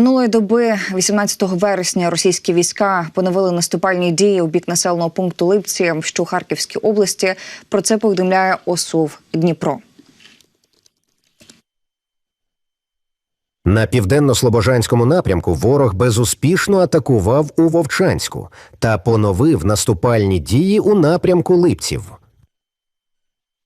Минулої доби, 18 вересня, російські війська поновили наступальні дії у бік населеного пункту Липці, що у Харківській області. Про це повідомляє ОСУВ Дніпро. На південно-слобожанському напрямку ворог безуспішно атакував у Вовчанську та поновив наступальні дії у напрямку Липців.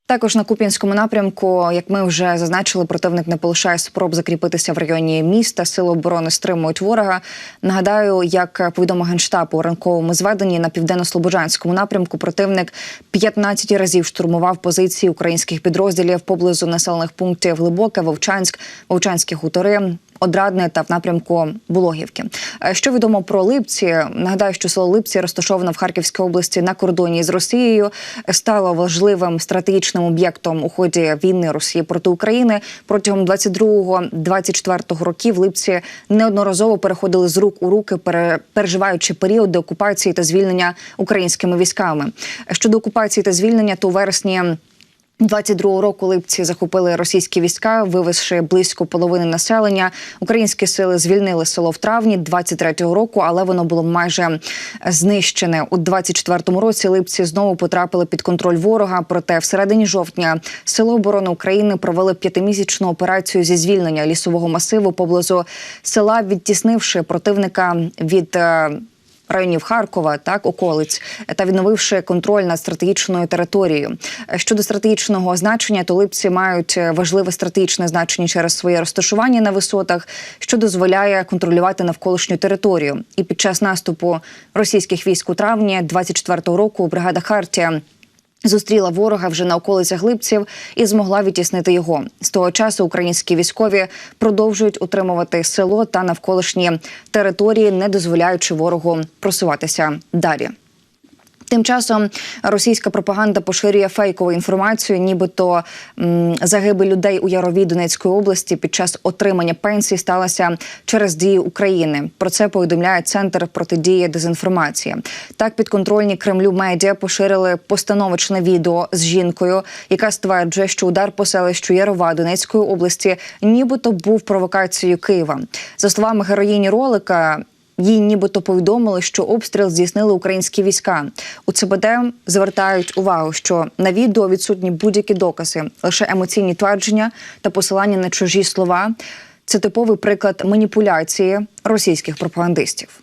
Також на Куп'янському напрямку, як ми вже зазначили, противник не полишає спроб закріпитися в районі міста. Сили оборони стримують ворога. Нагадаю, як повідомив генштаб у ранковому зведенні на південно-слобожанському напрямку, противник 15 разів штурмував позиції українських підрозділів поблизу населених пунктів Глибоке, Вовчанськ, Вовчанські хутори. Одрадне та в напрямку Булогівки. Е, Що відомо про Липці? Нагадаю, що село Липці розташоване в Харківській області на кордоні з Росією, стало важливим стратегічним об'єктом у ході війни Росії проти України. Протягом 22-24 років Липці неодноразово переходили з рук у руки, пере- переживаючи періоди окупації та звільнення українськими військами. Щодо окупації та звільнення, то у вересні. 22 року липці захопили російські війська, вивезши близько половини населення. Українські сили звільнили село в травні 23-го року, але воно було майже знищене. У 24-му році липці знову потрапили під контроль ворога. Проте в середині жовтня Сили оборони України провели п'ятимісячну операцію зі звільнення лісового масиву поблизу села, відтіснивши противника від. Районів Харкова, так околиць, та відновивши контроль над стратегічною територією. Щодо стратегічного значення, то липці мають важливе стратегічне значення через своє розташування на висотах, що дозволяє контролювати навколишню територію. І під час наступу російських військ у травні 24-го року бригада Хартія. Зустріла ворога вже на околицях Липців і змогла відтіснити його. З того часу українські військові продовжують утримувати село та навколишні території, не дозволяючи ворогу просуватися далі. Тим часом російська пропаганда поширює фейкову інформацію, нібито загибель людей у Яровій Донецької області під час отримання пенсій сталася через дії України. Про це повідомляє центр протидії дезінформації. Так, підконтрольні Кремлю медіа поширили постановочне відео з жінкою, яка стверджує, що удар по селищу Ярова Донецької області, нібито був провокацією Києва. За словами героїні ролика. Їй нібито повідомили, що обстріл здійснили українські війська. У ЦБД звертають увагу, що на відео відсутні будь-які докази, лише емоційні твердження та посилання на чужі слова. Це типовий приклад маніпуляції російських пропагандистів.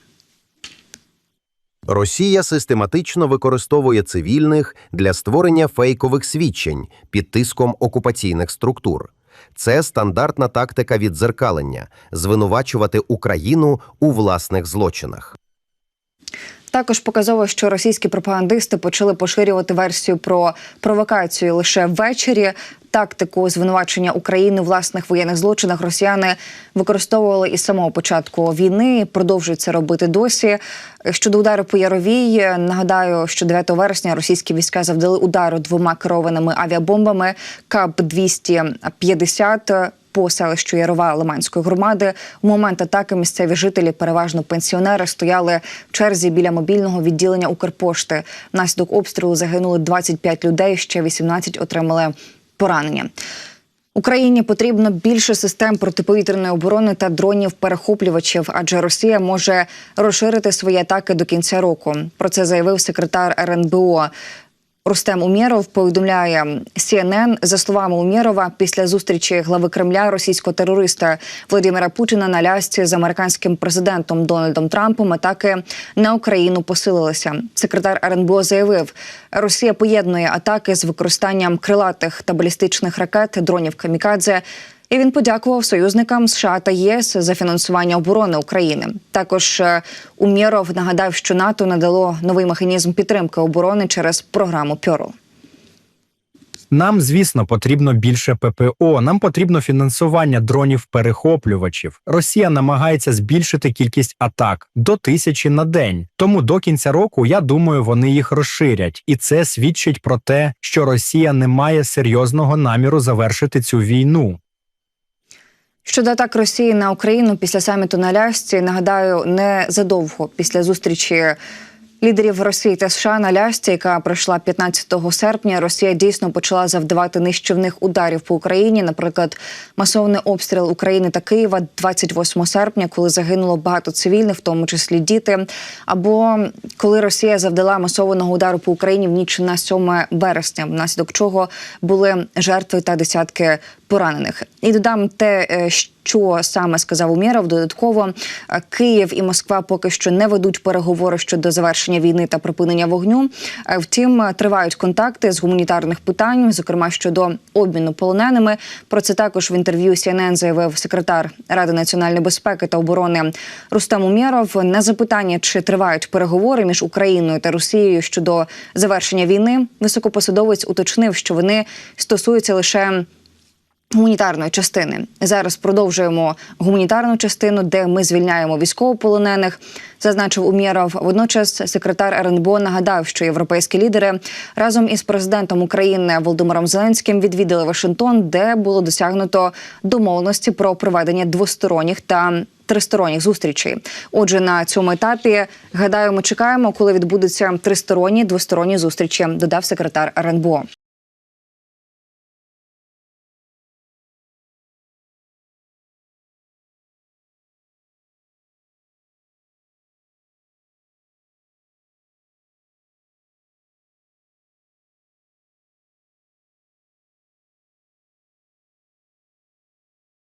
Росія систематично використовує цивільних для створення фейкових свідчень під тиском окупаційних структур. Це стандартна тактика віддзеркалення звинувачувати Україну у власних злочинах. Також показово, що російські пропагандисти почали поширювати версію про провокацію лише ввечері. Тактику звинувачення України у власних воєнних злочинах росіяни використовували із самого початку війни. і Продовжують це робити досі. Щодо удару по Яровій, нагадаю, що 9 вересня російські війська завдали удару двома керованими авіабомбами КАП 250 по селищу Ярова Лиманської громади. У момент атаки місцеві жителі, переважно пенсіонери, стояли в черзі біля мобільного відділення Укрпошти. Внаслідок обстрілу загинули 25 людей ще 18 отримали поранення. Україні потрібно більше систем протиповітряної оборони та дронів-перехоплювачів, адже Росія може розширити свої атаки до кінця року. Про це заявив секретар РНБО. Рустем Умєров повідомляє CNN, за словами Умєрова, після зустрічі глави Кремля російського терориста Володимира Путіна на лясці з американським президентом Дональдом Трампом атаки на Україну посилилися. Секретар РНБО заявив, Росія поєднує атаки з використанням крилатих та балістичних ракет, дронів камікадзе. І він подякував союзникам США та ЄС за фінансування оборони України. Також е, Умєров нагадав, що НАТО надало новий механізм підтримки оборони через програму Пьорл. Нам, звісно, потрібно більше ППО. Нам потрібно фінансування дронів-перехоплювачів. Росія намагається збільшити кількість атак до тисячі на день. Тому до кінця року я думаю, вони їх розширять, і це свідчить про те, що Росія не має серйозного наміру завершити цю війну. Щодо атак Росії на Україну після саміту на Лясці, нагадаю, не задовго після зустрічі Лідерів Росії та США на лясці, яка пройшла 15 серпня, Росія дійсно почала завдавати нищівних ударів по Україні. Наприклад, масований обстріл України та Києва 28 серпня, коли загинуло багато цивільних, в тому числі діти. Або коли Росія завдала масованого удару по Україні в ніч на 7 вересня, внаслідок чого були жертви та десятки поранених. І додам те, е, що саме сказав Умєров. Додатково е, Київ і Москва поки що не ведуть переговори щодо завершення війни та припинення вогню. Е, Втім, е, тривають контакти з гуманітарних питань, зокрема щодо обміну полоненими. Про це також в інтерв'ю CNN заявив секретар Ради національної безпеки та оборони Рустам Умєров. На запитання, чи тривають переговори між Україною та Росією щодо завершення війни, високопосадовець уточнив, що вони стосуються лише гуманітарної частини. Зараз продовжуємо гуманітарну частину, де ми звільняємо військовополонених. Зазначив Умєров. Водночас секретар РНБО нагадав, що європейські лідери разом із президентом України Володимиром Зеленським відвідали Вашингтон, де було досягнуто домовленості про проведення двосторонніх та тристоронніх зустрічей. Отже, на цьому етапі гадаю, ми чекаємо, коли відбудуться тристоронні двосторонні зустрічі. Додав секретар РНБО.